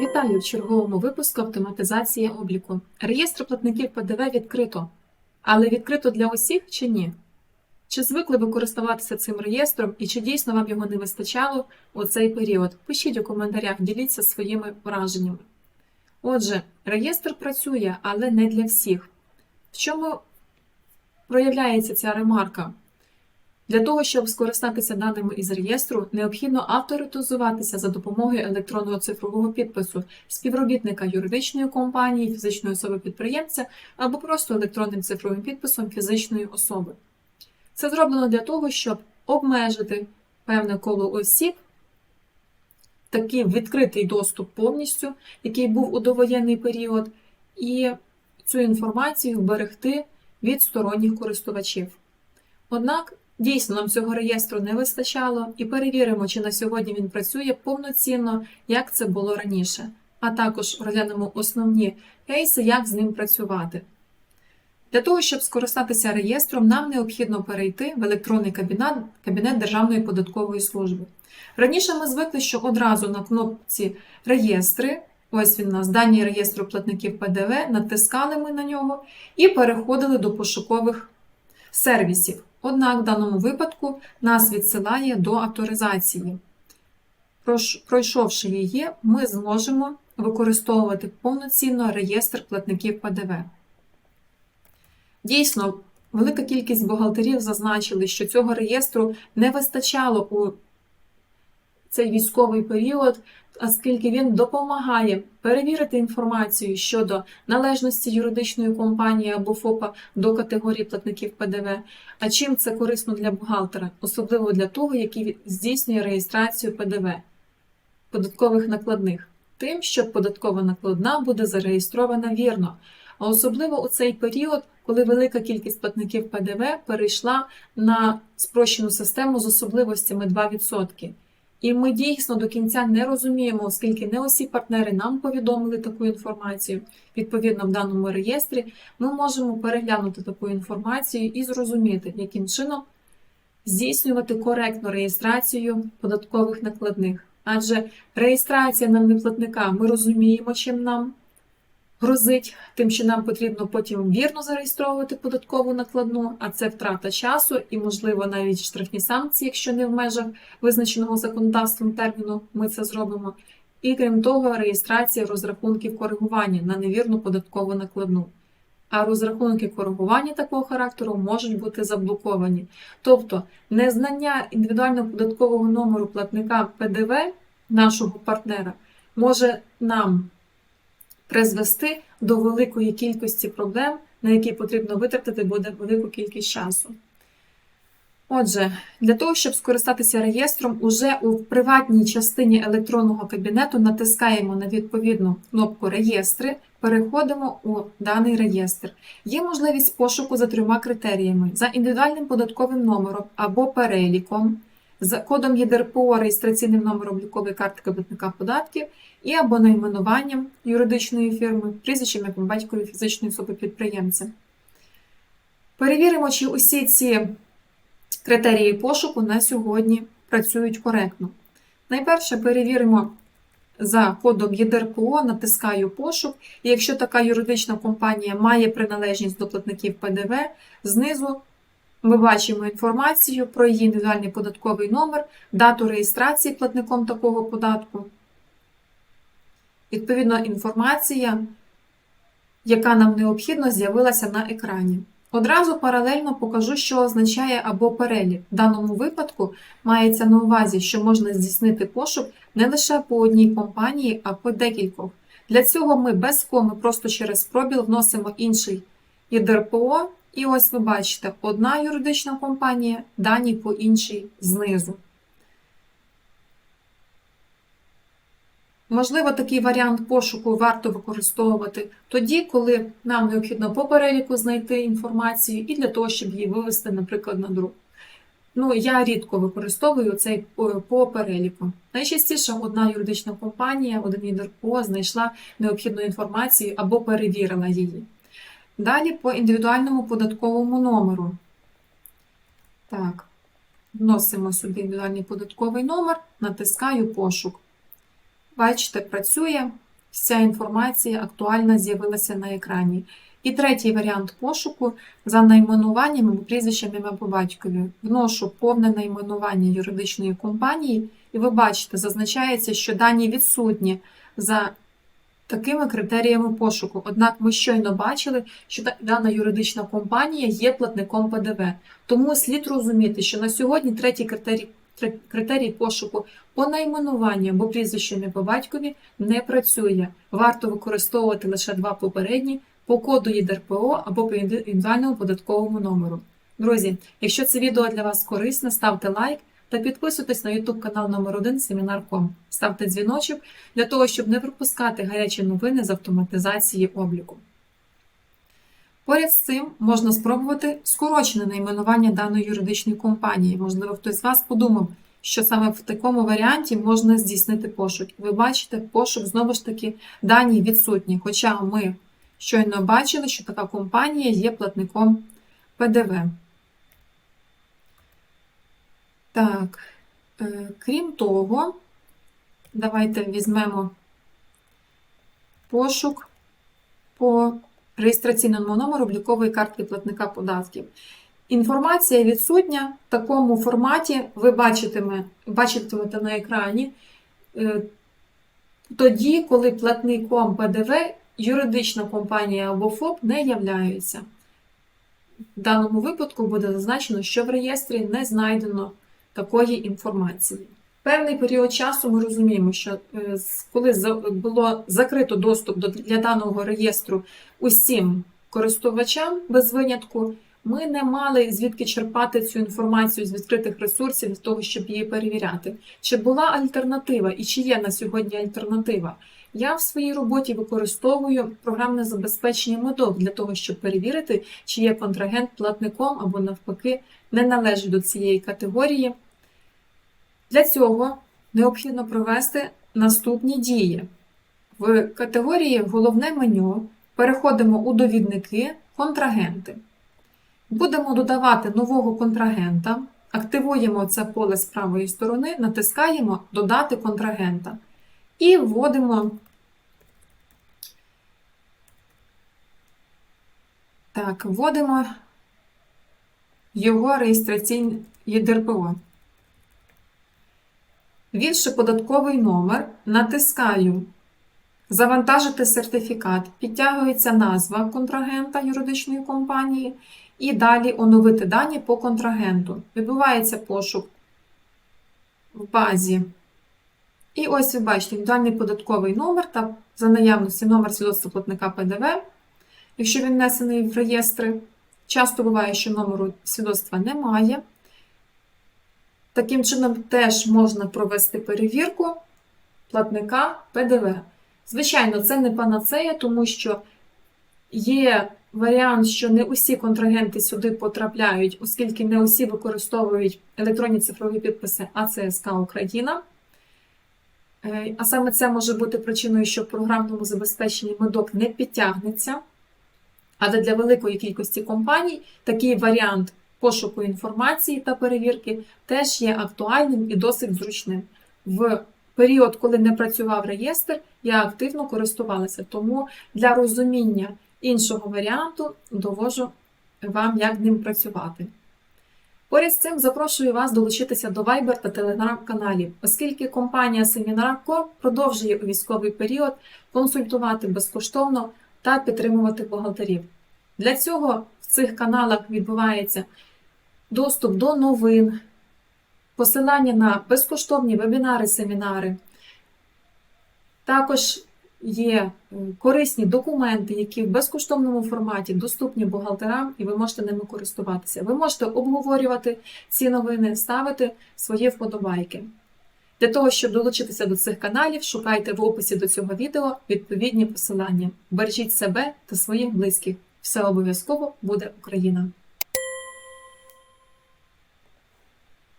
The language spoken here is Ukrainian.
Вітаю в черговому випуску автоматизації обліку. Реєстр платників ПДВ відкрито. Але відкрито для усіх чи ні? Чи звикли ви користуватися цим реєстром і чи дійсно вам його не вистачало у цей період? Пишіть у коментарях, діліться своїми враженнями. Отже, реєстр працює, але не для всіх. В чому проявляється ця ремарка? Для того, щоб скористатися даними із реєстру, необхідно авторитизуватися за допомогою електронного цифрового підпису співробітника юридичної компанії, фізичної особи підприємця або просто електронним цифровим підписом фізичної особи. Це зроблено для того, щоб обмежити певне коло осіб, такий відкритий доступ повністю, який був у довоєнний період, і цю інформацію вберегти від сторонніх користувачів. Однак Дійсно, нам цього реєстру не вистачало, і перевіримо, чи на сьогодні він працює повноцінно, як це було раніше. А також розглянемо основні кейси, як з ним працювати. Для того, щоб скористатися реєстром, нам необхідно перейти в електронний кабінет, кабінет Державної податкової служби. Раніше ми звикли, що одразу на кнопці Реєстри, ось він у нас дані реєстру платників ПДВ, натискали ми на нього і переходили до пошукових сервісів. Однак в даному випадку нас відсилає до авторизації. Пройшовши її, ми зможемо використовувати повноцінно реєстр платників ПДВ. Дійсно, велика кількість бухгалтерів зазначили, що цього реєстру не вистачало у цей військовий період, оскільки він допомагає перевірити інформацію щодо належності юридичної компанії або ФОПа до категорії платників ПДВ. А чим це корисно для бухгалтера, особливо для того, який здійснює реєстрацію ПДВ податкових накладних, тим, що податкова накладна буде зареєстрована вірно. А особливо у цей період, коли велика кількість платників ПДВ перейшла на спрощену систему з особливостями 2%. І ми дійсно до кінця не розуміємо, оскільки не усі партнери нам повідомили таку інформацію. Відповідно, в даному реєстрі ми можемо переглянути таку інформацію і зрозуміти, яким чином здійснювати коректну реєстрацію податкових накладних. Адже реєстрація на неплатника ми розуміємо, чим нам грозить, тим, що нам потрібно потім вірно зареєстровувати податкову накладну, а це втрата часу і, можливо, навіть штрафні санкції, якщо не в межах визначеного законодавством терміну, ми це зробимо. І крім того, реєстрація розрахунків коригування на невірну податкову накладну. А розрахунки коригування такого характеру можуть бути заблоковані. Тобто незнання індивідуального податкового номеру платника ПДВ нашого партнера може нам призвести до великої кількості проблем, на які потрібно витратити буде велику кількість часу. Отже, для того, щоб скористатися реєстром, уже у приватній частині електронного кабінету натискаємо на відповідну кнопку Реєстри, переходимо у даний реєстр. Є можливість пошуку за трьома критеріями: за індивідуальним податковим номером або переліком, за кодом ЄДРПО, реєстраційним номером облікової картки платника податків і або найменуванням юридичної фірми, прізвищем як батькові фізичної особи підприємця. Перевіримо, чи усі ці критерії пошуку на сьогодні працюють коректно. Найперше перевіримо за кодом ЄДРПО, натискаю пошук, і якщо така юридична компанія має приналежність до платників ПДВ, знизу ми бачимо інформацію про її індивідуальний податковий номер, дату реєстрації платником такого податку. Відповідно, інформація, яка нам необхідно, з'явилася на екрані. Одразу паралельно покажу, що означає або перелік. В даному випадку мається на увазі, що можна здійснити пошук не лише по одній компанії, а по декількох. Для цього ми без коми просто через пробіл вносимо інший ЄДРПО, і ось ви бачите, одна юридична компанія, дані по іншій знизу. Можливо, такий варіант пошуку варто використовувати тоді, коли нам необхідно по переліку знайти інформацію і для того, щоб її вивести, наприклад, на друк. Ну, я рідко використовую цей по переліку. Найчастіше одна юридична компанія, один ЄДРПО знайшла необхідну інформацію або перевірила її. Далі по індивідуальному податковому номеру. Так. Вносимо сюди індивідуальний податковий номер, натискаю пошук. Бачите, працює. Вся інформація актуальна з'явилася на екрані. І третій варіант пошуку за найменуванням або прізвищем ім'я по батькові. Вношу повне найменування юридичної компанії, і ви бачите, зазначається, що дані відсутні за такими критеріями пошуку. Однак ми щойно бачили, що дана юридична компанія є платником ПДВ. Тому слід розуміти, що на сьогодні третій критерій, критерій пошуку по найменуванню або прізвищу ім'я по батькові не працює. Варто використовувати лише два попередні по коду ЄДРПО або по індивідуальному податковому номеру. Друзі, якщо це відео для вас корисне, ставте лайк та підписуйтесь на YouTube канал номер 1 Семінар.ком. Ставте дзвіночок для того, щоб не пропускати гарячі новини з автоматизації обліку. Поряд з цим можна спробувати скорочене найменування даної юридичної компанії. Можливо, хтось з вас подумав, що саме в такому варіанті можна здійснити пошук. Ви бачите, пошук знову ж таки дані відсутні. Хоча ми щойно бачили, що така компанія є платником ПДВ. Так, е, крім того, давайте візьмемо пошук по реєстраційному номеру облікової картки платника податків. Інформація відсутня в такому форматі ви бачитиме, бачитимете на екрані е, тоді, коли платником ПДВ юридична компанія або ФОП не являються. В даному випадку буде зазначено, що в реєстрі не знайдено такої інформації. Певний період часу ми розуміємо, що е, коли було закрито доступ до для даного реєстру усім користувачам без винятку, ми не мали звідки черпати цю інформацію з відкритих ресурсів для того, щоб її перевіряти. Чи була альтернатива і чи є на сьогодні альтернатива? Я в своїй роботі використовую програмне забезпечення медок для того, щоб перевірити, чи є контрагент платником або навпаки не належить до цієї категорії. Для цього необхідно провести наступні дії. В категорії Головне меню переходимо у довідники Контрагенти. Будемо додавати нового контрагента, активуємо це поле з правої сторони, натискаємо Додати контрагента і вводимо так, вводимо його реєстраційне ЄДРПО. Ввівши податковий номер, натискаю Завантажити сертифікат, підтягується назва контрагента юридичної компанії і далі оновити дані по контрагенту. Відбувається пошук в базі. І ось ви бачите індивідуальний податковий номер та за наявності номер свідоцтва платника ПДВ, якщо він внесений в реєстри. Часто буває, що номеру свідоцтва немає. Таким чином, теж можна провести перевірку платника ПДВ. Звичайно, це не панацея, тому що є варіант, що не усі контрагенти сюди потрапляють, оскільки не усі використовують електронні цифрові підписи АЦСК Україна. Е, А саме це може бути причиною, що в програмному забезпеченні медок не підтягнеться. Але для великої кількості компаній такий варіант пошуку інформації та перевірки теж є актуальним і досить зручним. В період, коли не працював реєстр, я активно користувалася, тому для розуміння іншого варіанту довожу вам, як ним працювати. Поряд з цим запрошую вас долучитися до Viber та Telegram каналів, оскільки компанія Seminarco продовжує у військовий період консультувати безкоштовно та підтримувати бухгалтерів. Для цього в цих каналах відбувається доступ до новин, посилання на безкоштовні вебінари, семінари. Також є е, корисні документи, які в безкоштовному форматі доступні бухгалтерам, і ви можете ними користуватися. Ви можете обговорювати ці новини, ставити свої вподобайки. Для того, щоб долучитися до цих каналів, шукайте в описі до цього відео відповідні посилання. Бережіть себе та своїх близьких. Все обов'язково буде Україна!